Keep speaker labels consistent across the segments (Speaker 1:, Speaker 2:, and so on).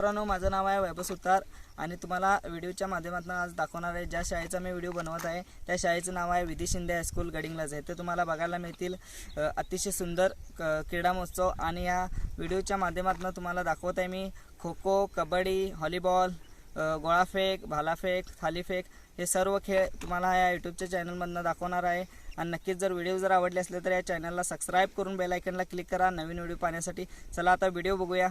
Speaker 1: मित्रांनो माझं नाव आहे वैभव सुतार आणि तुम्हाला व्हिडिओच्या माध्यमातून आज दाखवणार आहे. ज्या शाळेचा मी व्हिडिओ बनवत आहे त्या शाळेचं नाव आहे विधी शिंदे हायस्कूल गडिंगलाच आहे ते तुम्हाला बघायला मिळतील. अतिशय सुंदर क- क्रीडा महोत्सव आणि या व्हिडिओच्या माध्यमातून तुम्हाला दाखवत आहे मी खो खो कबड्डी व्हॉलीबॉल गोळाफेक भालाफेक थालीफेक हे सर्व खेळ तुम्हाला या यूट्यूबच्या चॅनलमधनं दाखवणार आहे. आणि नक्कीच जर व्हिडिओ जर आवडले असले तर या चॅनलला सबस्क्राईब करून बेलायकनला क्लिक करा. नवीन व्हिडिओ पाहण्यासाठी चला आता व्हिडिओ बघूया.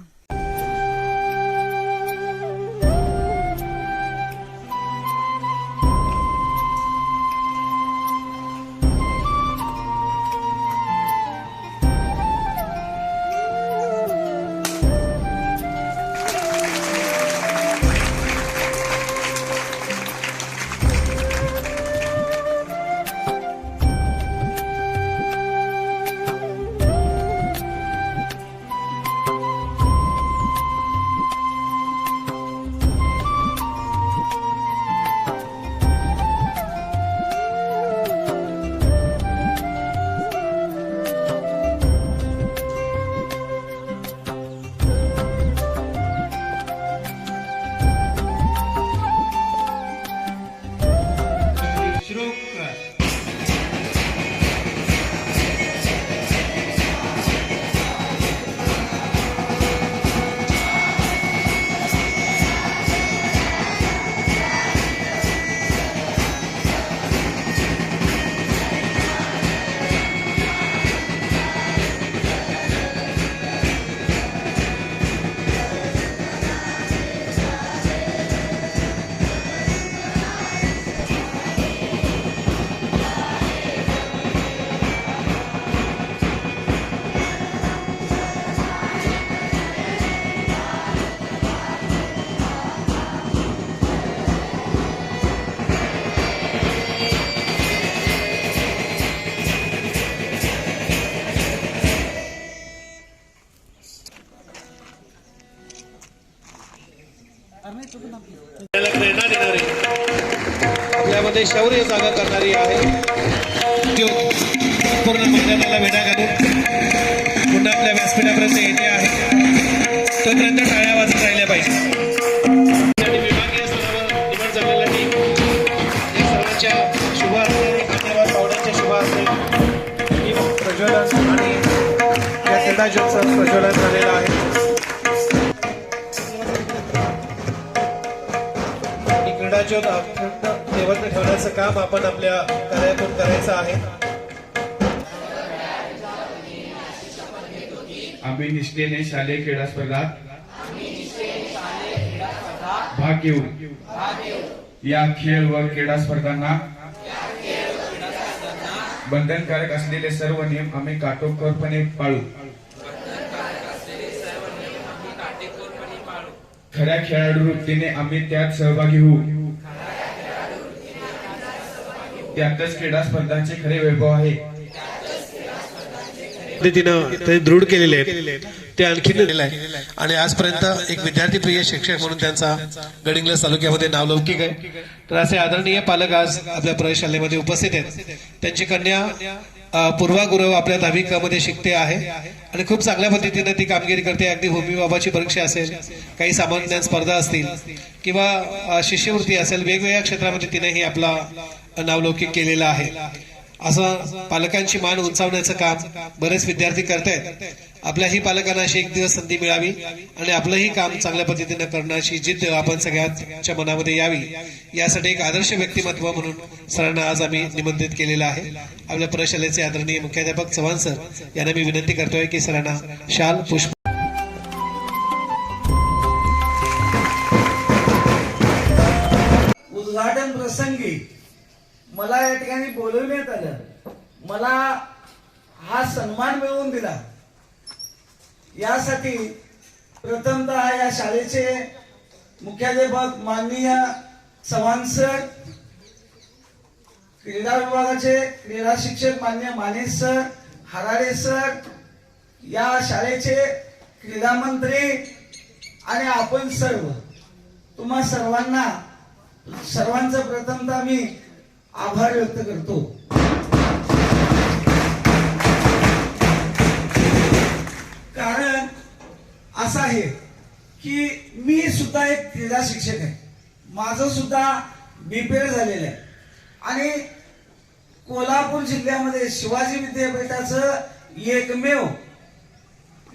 Speaker 2: Facebook. प्रेरणा देणारी आपल्यामध्ये शौर्य जागा करणारी आहे. पूर्ण मैदानाला वेढा घालून पुन्हा आपल्या व्यासपीठापर्यंत येते आहे. तोपर्यंत टाळ्या वाजत राहिल्या पाहिजे. आणि या सर्वांच्या असते असते प्रज्वलन आणि क्रीडा ज्योतचं प्रज्वलन आहे. ही क्रीडा अखंड तेवत ठेवण्याचं काम आपण आपल्या कार्यातून करायचं आहे.
Speaker 3: आम्ही निष्ठेने शालेय क्रीडा स्पर्धात भाग घेऊ. या खेळ व क्रीडा स्पर्धांना बंधनकारक असलेले सर्व नियम आम्ही काटोकोरपणे पाळू. खऱ्या खेळाडू वृत्तीने आम्ही त्यात सहभागी होऊ. त्यातच क्रीडा स्पर्धांचे खरे वैभव आहे.
Speaker 2: पद्धतीनं ते दृढ केलेले आहेत. ते आणखी दिलेलं आहे. आणि आजपर्यंत एक विद्यार्थी प्रिय शिक्षक म्हणून त्यांचा गडिंग्लस तालुक्यामध्ये नावलौकिक आहे. तर असे आदरणीय पालक आज आपल्या प्रयोगशाळेमध्ये उपस्थित आहेत. त्यांची कन्या अ, पूर्वा गुरव आपल्या दहावीमध्ये शिकते आहे. आणि खूप चांगल्या पद्धतीने ती कामगिरी करते. अगदी होमी बाबाची परीक्षा असेल काही सामान्य स्पर्धा असतील किंवा शिष्यवृत्ती असेल वेगवेगळ्या क्षेत्रामध्ये तिनेही आपला नावलौकिक केलेला आहे. असं पालकांची मान उंचावण्याचं काम बरेच विद्यार्थी करतायत. आपल्याही पालकांना अशी एक दिवस संधी मिळावी आणि आपलंही काम चांगल्या पद्धतीनं करण्याची जिद्द आपण सगळ्यांच्या मनामध्ये यावी. यासाठी एक आदर्श व्यक्तिमत्व म्हणून सरांना आज आम्ही निमंत्रित केलेलं आहे. आपल्या प्रशालेचे आदरणीय मुख्याध्यापक चव्हाण सर यांना मी विनंती करतोय की सरांना शाल पुष्प
Speaker 4: उद्घाटन प्रसंगी मला या ठिकाणी बोलवण्यात आलं. मला हा सन्मान मिळवून दिला. यासाठी प्रथमतः या शाळेचे मुख्याध्यापक माननीय चव्हाण सर क्रीडा विभागाचे क्रीडा शिक्षक मान्य माने सर हराडे सर या शाळेचे क्रीडा मंत्री आणि आपण सर्व. तुम्हा सर्वांना सर्वांचं प्रथमतः मी आभार व्यक्त करतो. कारण असं आहे की मी सुद्धा एक क्रीडा शिक्षक आहे. माझं सुद्धा बीपीएड झालेलं आहे. आणि कोल्हापूर जिल्ह्यामध्ये शिवाजी विद्यापीठाचं एकमेव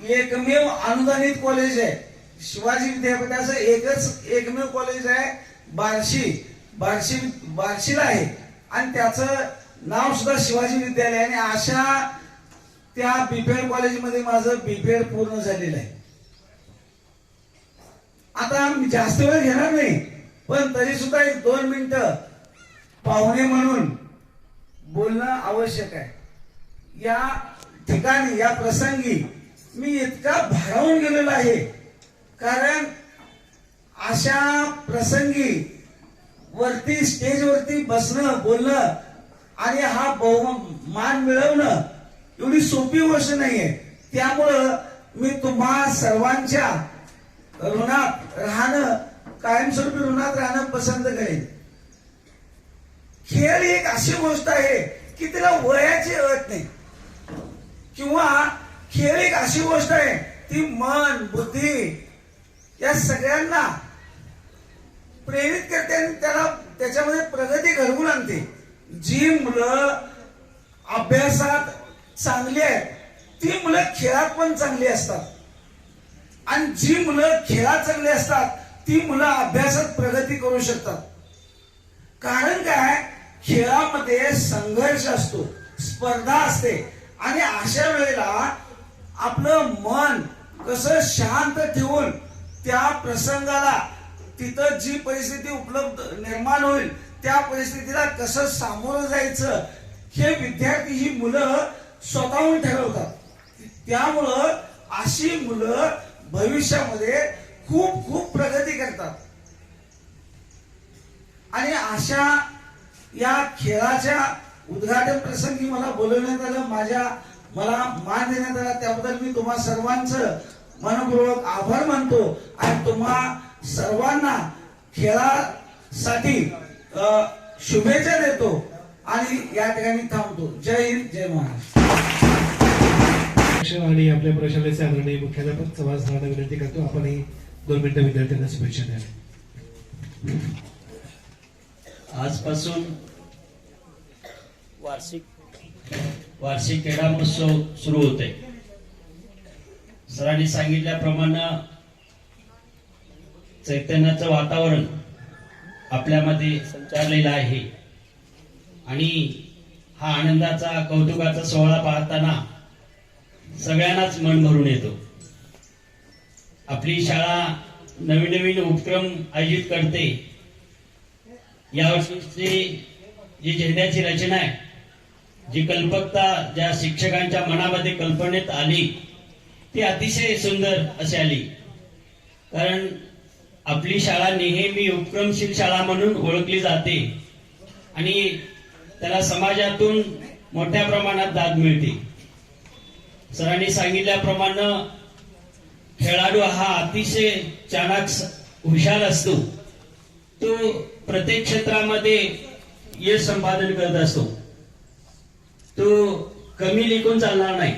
Speaker 4: एकमेव अनुदानित कॉलेज आहे. शिवाजी विद्यापीठाचं एकच एकमेव कॉलेज आहे बार्शी. बार्शी बार्शीला आहे. आणि त्याचं नाव सुद्धा शिवाजी विद्यालय आणि अशा त्या बीपीएड कॉलेजमध्ये माझं बीपीएड पूर्ण झालेलं आहे. आता मी जास्त वेळ घेणार नाही पण तरी सुद्धा एक दोन मिनिटं पाहुणे म्हणून बोलणं आवश्यक आहे. या ठिकाणी या प्रसंगी मी इतका भारावून गेलेलो आहे. कारण अशा प्रसंगी वरती स्टेजवरती बसणं बोलणं आणि हा बहुमान मिळवणं एवढी सोपी गोष्ट नाहीये. त्यामुळं मी तुम्हा सर्वांच्या ऋणात राहणं कायमस्वरूपी ऋणात राहणं पसंत करेन. खेळ ही एक अशी गोष्ट आहे की तिला वयाची अट नाही. किंवा खेळ एक अशी गोष्ट आहे ती मन बुद्धी या सगळ्यांना प्रेरित करते आणि त्याला त्याच्यामध्ये प्रगती घडवून आणते. जी मुलं अभ्यासात चांगली आहेत ती मुलं खेळात पण चांगली असतात. आणि जी मुलं खेळात चांगली असतात ती मुलं अभ्यासात प्रगती करू शकतात. कारण काय? खेळामध्ये संघर्ष असतो स्पर्धा असते. आणि अशा वेळेला आपलं मन कसं शांत ठेवून त्या प्रसंगाला तिथं जी परिस्थिती उपलब्ध निर्माण होईल त्या परिस्थितीला कसं सामोरं जायचं हे विद्यार्थी ही मुलं स्वतःहून ठरवतात. त्यामुळं अशी मुलं भविष्यामध्ये खूप खूप प्रगती करतात. आणि अशा या खेळाच्या उद्घाटन प्रसंगी मला बोलवण्यात आलं माझ्या मला मान देण्यात आला. त्याबद्दल मी तुम्हा सर्वांचं मनपूर्वक आभार मानतो आणि तुम्हा सर्वांना खेळासाठी शुभेच्छा देतो आणि या ठिकाणी थांबतो. जय हिंद जय महाराष्ट्र.
Speaker 2: आणि आपल्या प्रशालेचे आदरणीय मुख्याध्यापक समाज सरांना विनंती करतो. आपणही दोन मिनिटं विद्यार्थ्यांना शुभेच्छा द्यावी
Speaker 5: आजपासून वार्षिक वार्षिक क्रीडा महोत्सव सुरू होते सरांनी सांगितल्याप्रमाणे चैतन्याचं वातावरण आपल्यामध्ये संचारलेलं आहे. आणि हा आनंदाचा कौतुकाचा सोहळा पाहताना सगळ्यांनाच मन भरून येतो. आपली शाळा नवीन नवीन उपक्रम आयोजित करते. यावर्षीची जी झेंड्याची रचना आहे जी कल्पकता ज्या शिक्षकांच्या मनामध्ये कल्पनेत आली ती अतिशय सुंदर अशी आली. कारण आपली शाळा नेहमी उपक्रमशील शाळा म्हणून ओळखली जाते. आणि त्याला समाजातून मोठ्या प्रमाणात दाद मिळते. सरांनी सांगितल्याप्रमाणे खेळाडू हा अतिशय चाणाक हुशार असतो. तो प्रत्येक क्षेत्रामध्ये यश संपादन करत असतो. तो कमी लिखून चालणार नाही.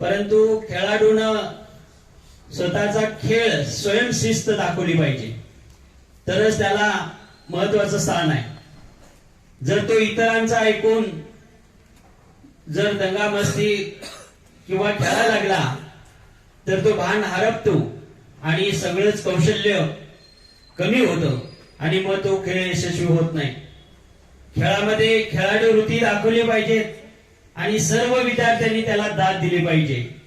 Speaker 5: परंतु खेळाडूनं स्वतःचा खेळ स्वयंशिस्त दाखवली पाहिजे. तरच त्याला महत्वाचं स्थान आहे. जर तो इतरांचा ऐकून जर दंगामस्ती किंवा खेळा लागला तर तो भान हरपतो आणि सगळंच कौशल्य कमी होतं आणि मग तो खेळ यशस्वी होत नाही. खेळामध्ये खेळाडू वृत्ती दाखवली पाहिजेत आणि सर्व विद्यार्थ्यांनी त्याला दाद दिली पाहिजे.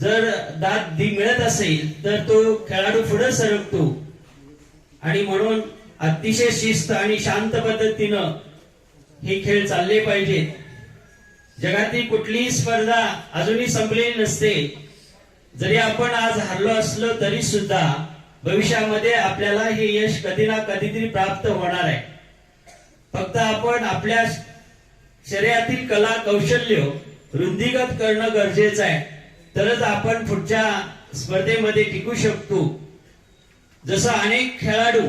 Speaker 5: जर दाद दी मिळत असेल तर तो खेळाडू पुढे सरकतो. आणि म्हणून अतिशय शिस्त आणि शांत पद्धतीनं हे खेळ चालले पाहिजेत. जगातील कुठलीही स्पर्धा अजूनही संपलेली नसते. जरी आपण आज हरलो असलो तरी सुद्धा भविष्यामध्ये आपल्याला हे यश कधी ना कधीतरी प्राप्त होणार आहे. फक्त आपण आपल्या शरीरातील कला कौशल्य वृद्धिगत करणं गरजेचं आहे. तरच आपण पुढच्या स्पर्धेमध्ये टिकू शकतो. जसं अनेक खेळाडू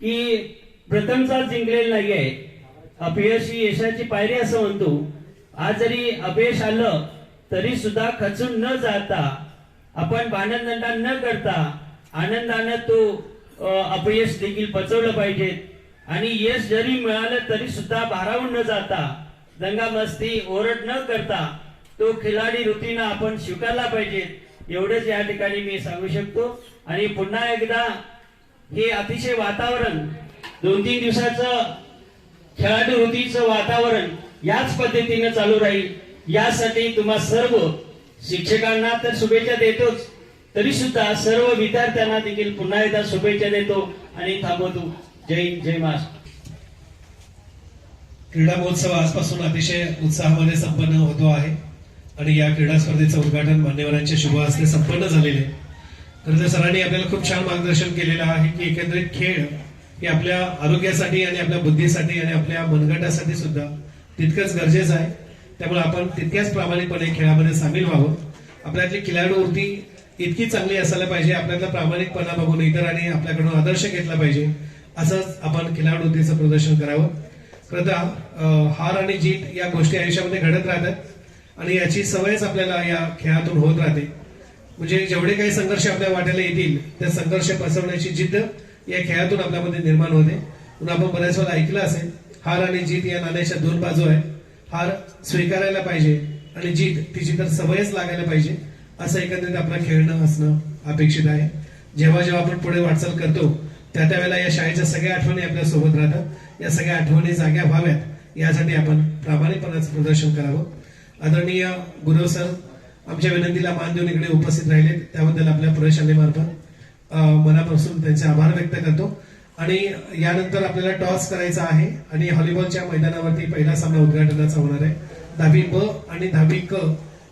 Speaker 5: की प्रथमचा जिंकलेला नाही आहे अपयश ही यशाची पायरी असं म्हणतो. आज जरी अपयश आलं तरी सुद्धा खचून न जाता आपण भांडणदंडा न करता आनंदानं तो अपयश देखील पचवलं पाहिजे. आणि यश जरी मिळालं तरी सुद्धा भारावून न जाता दंगामस्ती ओरड न करता तो खिलाडी वृत्तीनं आपण स्वीकारला पाहिजे. एवढंच या ठिकाणी मी सांगू शकतो. आणि पुन्हा एकदा हे अतिशय वातावरण दोन तीन दिवसाचं खेळाडू वृत्तीचं वातावरण याच पद्धतीनं चालू राहील. यासाठी तुम्हा सर्व शिक्षकांना तर शुभेच्छा देतोच. तरी सुद्धा सर्व विद्यार्थ्यांना देखील पुन्हा एकदा शुभेच्छा देतो आणि थांबवतो. जय जय महाराष्ट्र.
Speaker 2: क्रीडा महोत्सव आजपासून अतिशय उत्साहामध्ये संपन्न होतो आहे. आणि या क्रीडा स्पर्धेचं उद्घाटन मान्यवरांच्या शुभ हस्ते संपन्न झालेले आहे. तर सरांनी आपल्याला खूप छान मार्गदर्शन केलेलं आहे की एकंदरीत खेळ हे आपल्या आरोग्यासाठी आणि आपल्या बुद्धीसाठी आणि आपल्या मनगटासाठी सुद्धा तितकंच गरजेचं आहे. त्यामुळे आपण तितक्याच प्रामाणिकपणे खेळामध्ये सामील व्हावं. आपल्यातली खिलाडू वृत्ती इतकी चांगली असायला पाहिजे आपल्यातला प्रामाणिकपणा बघून इतरांनी आपल्याकडून आदर्श घेतला पाहिजे असंच आपण खिलाडू वृत्तीचं प्रदर्शन करावं. खरं तर हार आणि जीत या गोष्टी आयुष्यामध्ये घडत राहतात. आणि याची सवयच आपल्याला या खेळातून होत राहते. म्हणजे जेवढे काही संघर्ष आपल्या वाट्याला येतील त्या संघर्ष पसरवण्याची जिद्द या खेळातून आपल्यामध्ये निर्माण होते. म्हणून आपण बऱ्याच वेळा ऐकलं असेल हार आणि जीत या नाण्याच्या दोन बाजू आहे हार स्वीकारायला पाहिजे आणि जीत तिची तर सवयच लागायला पाहिजे असं एकंदरीत आपलं खेळणं असणं अपेक्षित आहे. जेव्हा जेव्हा आपण पुढे वाटचाल करतो त्या त्यावेळेला या शाळेच्या सगळ्या आठवणी आपल्यासोबत राहतात. या सगळ्या आठवणी जाग्या व्हाव्यात यासाठी आपण प्रामाणिकपणाचं प्रदर्शन करावं. आदरणीय गुरव सर आमच्या विनंतीला मान देऊन इकडे उपस्थित राहिले त्याबद्दल आपल्या प्रशालेमार्फत मार्फत मनापासून त्यांचे आभार व्यक्त करतो. आणि यानंतर आपल्याला टॉस करायचा आहे आणि व्हॉलीबॉलच्या मैदानावरती पहिला सामना उद्घाटनाचा होणार आहे. दहावी ब आणि दहावी क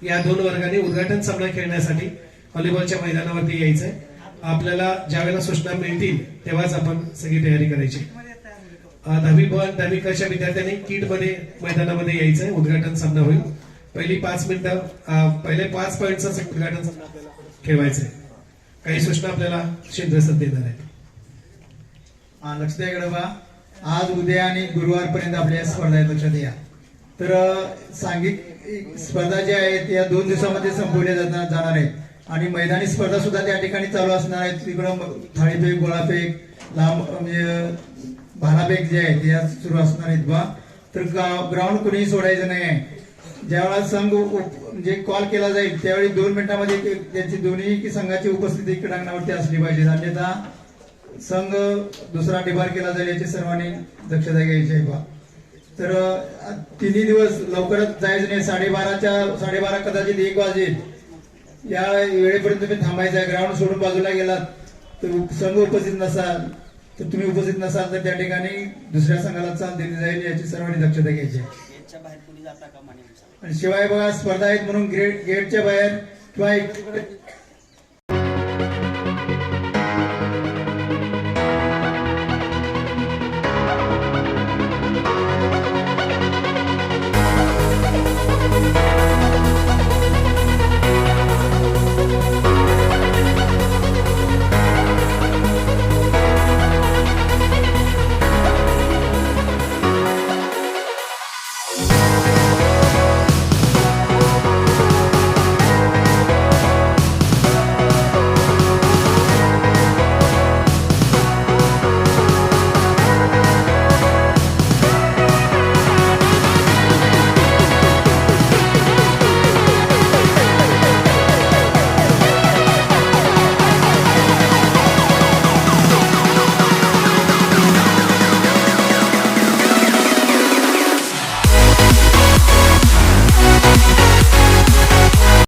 Speaker 2: या दोन वर्गाने उद्घाटन सामना खेळण्यासाठी व्हॉलीबॉलच्या मैदानावरती यायचंय. आपल्याला ज्या वेळेला सूचना मिळतील तेव्हाच आपण सगळी तयारी करायची. दहावी ब आणि दहावी कच्या विद्यार्थ्यांनी किटमध्ये मैदानामध्ये यायचंय. उद्घाटन सामना होईल. पहिली पाच मिनिटं पहिले पाच पॉईंटचं उद्घाटन ठेवायचंय. काही सूचना आपल्याला शिंदे सर देणार आहेत.
Speaker 6: लक्ष द्या गडबा बा. आज उद्या आणि गुरुवारपर्यंत आपल्या स्पर्धा आहेत लक्षात या. तर सांगित सांघिक स्पर्धा ज्या आहेत या दोन दिवसामध्ये संपवल्या जाणार जाणार आहेत. आणि मैदानी स्पर्धा सुद्धा त्या ठिकाणी चालू असणार आहेत. तिकडं थाळीफेक गोळाफेक लांब म्हणजे भालाफेक जे आहेत या सुरू असणार आहेत बा. तर ग्राउंड कुणीही सोडायचं नाही आहे. ज्यावेळेला संघ उप- म्हणजे कॉल केला जाईल त्यावेळी दोन मिनिटांमध्ये त्यांची दोन्ही संघाची उपस्थिती क्रीडांगणावरती असली पाहिजे. अन्यथा संघ दुसरा डिबार केला जाईल याची सर्वांनी दक्षता घ्यायची आहे बा. तर तिन्ही दिवस लवकरच जायचं नाही. साडेबाराच्या साडेबारा कदाचित एक वाजेल. या वेळेपर्यंत तुम्ही थांबायचं आहे. ग्राउंड सोडून बाजूला गेलात तर संघ उपस्थित नसाल तर तुम्ही उपस्थित नसाल तर त्या ठिकाणी दुसऱ्या संघाला चाल दिली जाईल याची सर्वांनी दक्षता घ्यायची आहे. आणि शिवाय बघा स्पर्धा आहेत म्हणून ग्रेट गेटच्या बाहेर किंवा एक